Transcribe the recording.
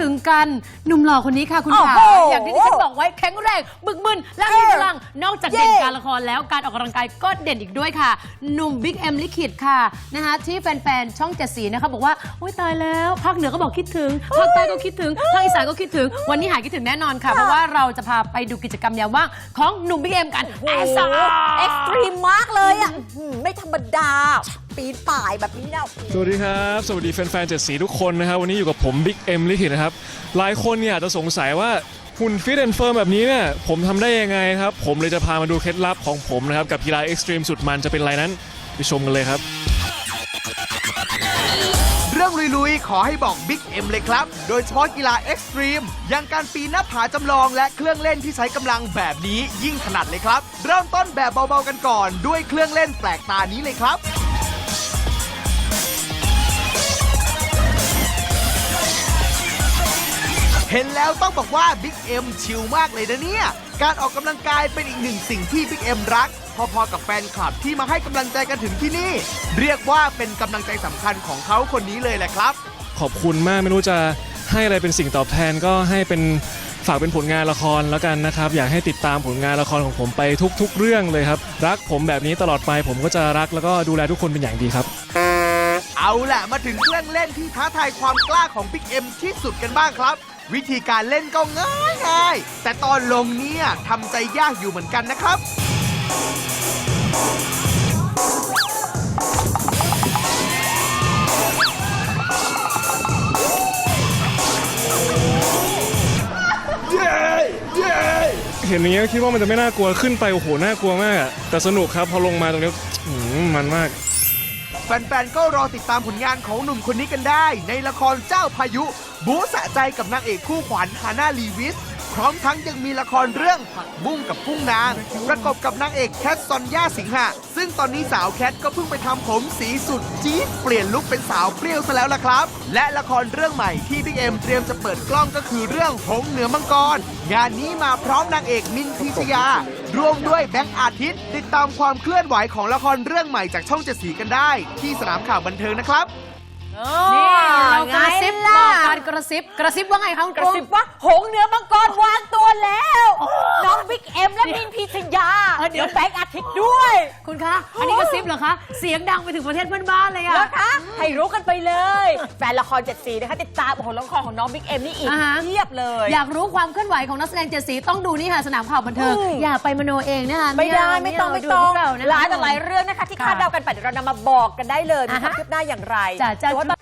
ถึงกันหนุ่มหล่อคนนี้ค่ะคุณโอ้ขาโหอย่างที่ดิฉันบอกไว้แข็งแรงบึกบึนและมีเออพลังนอกจากเด่นเย่ การละครแล้วการออกกำลังกายก็เด่นอีกด้วยค่ะหนุ่มบิ๊กเอ็มลิขิตค่ะนะคะที่แฟนๆช่องเจ็ดสีนะคะบอกว่าอุ้ยตายแล้วภาคเหนือก็บอกคิดถึงภาคใต้ก็คิดถึงภาคอีสานก็คิดถึง วันนี้หายคิดถึงแน่นอนค่ะ เพราะว่าเราจะพาไปดูกิจกรรมยามว่างของหนุ่มบิ๊กเอ็มกันโอ้โหเอ็กซ์ตรีมมากเลยอะอืมไม่ธรรมดา ปีนป่ายแบบนี้นะสวัสดีครับ สวัสดีแฟนๆเจ็ดสีทุกคนนะครับ วันนี้อยู่กับผมบิ๊กเอ็มลิขิตนะครับ หลายคนเนี่ยอาจจะสงสัยว่าหุ่นฟิตแอนด์เฟิร์มแบบนี้เนี่ยผมทำได้ยังไงครับ ผมเลยจะพามาดูเคล็ดลับของผมนะครับ กับกีฬาเอ็กซ์ตรีมสุดมันจะเป็นอะไรนั้น ไปชมกันเลยครับ เรื่องลุยๆ ขอให้บอกบิ๊กเอ็มเลยครับ โดยเฉพาะกีฬาเอ็กซ์ตรีมอย่างการปีนหน้าผาจำลองและเครื่องเล่นที่ใช้กำลังแบบนี้ยิ่งถนัดเลยครับ เริ่มต้นแบบเบาๆกันก่อน ด้วยเครื่องเล่นแปลกตานี้เลยครับ เห็นแล้วต้องบอกว่าบิ๊กเอ็มชิลมากเลยนะเนี่ย การออกกำลังกายเป็นอีกหนึ่งสิ่งที่บิ๊กเอ็มรัก พอๆกับแฟนคลับที่มาให้กำลังใจกันถึงที่นี่ เรียกว่าเป็นกำลังใจสำคัญของเขาคนนี้เลยแหละครับ ขอบคุณมากไม่รู้จะให้อะไรเป็นสิ่งตอบแทนก็ให้เป็นฝากเป็นผลงานละครแล้วกันนะครับ อยากให้ติดตามผลงานละครของผมไปทุก ๆ เรื่องเลยครับ รักผมแบบนี้ตลอดไปผมก็จะรักแล้วก็ดูแลทุกคนเป็นอย่างดีครับ เอาล่ะมาถึงเครื่องเล่นที่ท้าทายความกล้าของบิ๊กเอ็มที่สุดกันบ้างครับ วิธีการเล่นก็ง่ายง่ายๆแต่ตอนลงเนี่ยทำใจยากอยู่เหมือนกันนะครับ เห็นอย่างเงี้ยคิดว่ามันจะไม่น่ากลัวขึ้นไปโอ้โหน่ากลัวมากอะแต่สนุกครับพอลงมาตรงเนี้ยอื้อหือมันมาก แฟนๆ ก็รอติดตามผลงานของหนุ่มคนนี้กันได้ ในละครเจ้าพายุ บูสะใจกับนางเอกคู่ขวัญฮาน่าลีวิส พร้อมทั้งยังมีละครเรื่องผักบุ้งกับกุ้งนาง ประกอบกับนางเอกแคทซอนย่าสิงหะ ซึ่งตอนนี้สาวแคทก็เพิ่งไปทำผมสีสุดจี๊ดเปลี่ยนลุคเป็นสาวเปรี้ยวซะแล้วล่ะครับ และละครเรื่องใหม่ที่พี่เอ็มเตรียมจะเปิดกล้องก็คือเรื่องหงส์เหนือมังกร งานนี้มาพร้อมนางเอกมินพิชยา ร่วมด้วยแบงค์อาทิตย์ ติดตามความเคลื่อนไหวของละครเรื่องใหม่จากช่องเจ็ดสีกันได้ ที่สนามข่าวบันเทิงนะครับ นี่เรากระซิบไงล่ะบอกการกระซิบกระซิบว่าไงคะคุณกระกุ้งซิบว่าหงส์เหนือมังกรวางตัวแล้ว น้องบิ๊ก เออเดี๋เดี๋ยยววแบงค์อาทิตย์ด้วย คุณคะ อันนี้กระซิบเหรอคะ เสียงดังไปถึงประเทศเพื่อนบ้านเลยอะ นะคะให้รู้กันไปเลย แฟนละครเจ็ดสีนะคะ ติดตามโอ้โหละครของน้องบิ๊กเอ็มนี่อีกอ่าฮะ เทียบเลย อยากรู้ความเคลื่อนไหวของนักแสดงเจ็ดสีต้องดูนี่ค่ะสนามข่าวบันเทิง อืม อย่าไปมโนเองนะคะไม่ได้เาไม่ต้องเาไม่ดูต้องพวกเรานะคะหลายต่อหลายเรื่องนะคะ ที่ค่ะคาดเดากันไปเดี๋ยวเรานำมาบอกกันได้เลยมีอ่าควาฮะมคืบหน้าอย่างไรจ้ะจ้ะแต่ว่าตอน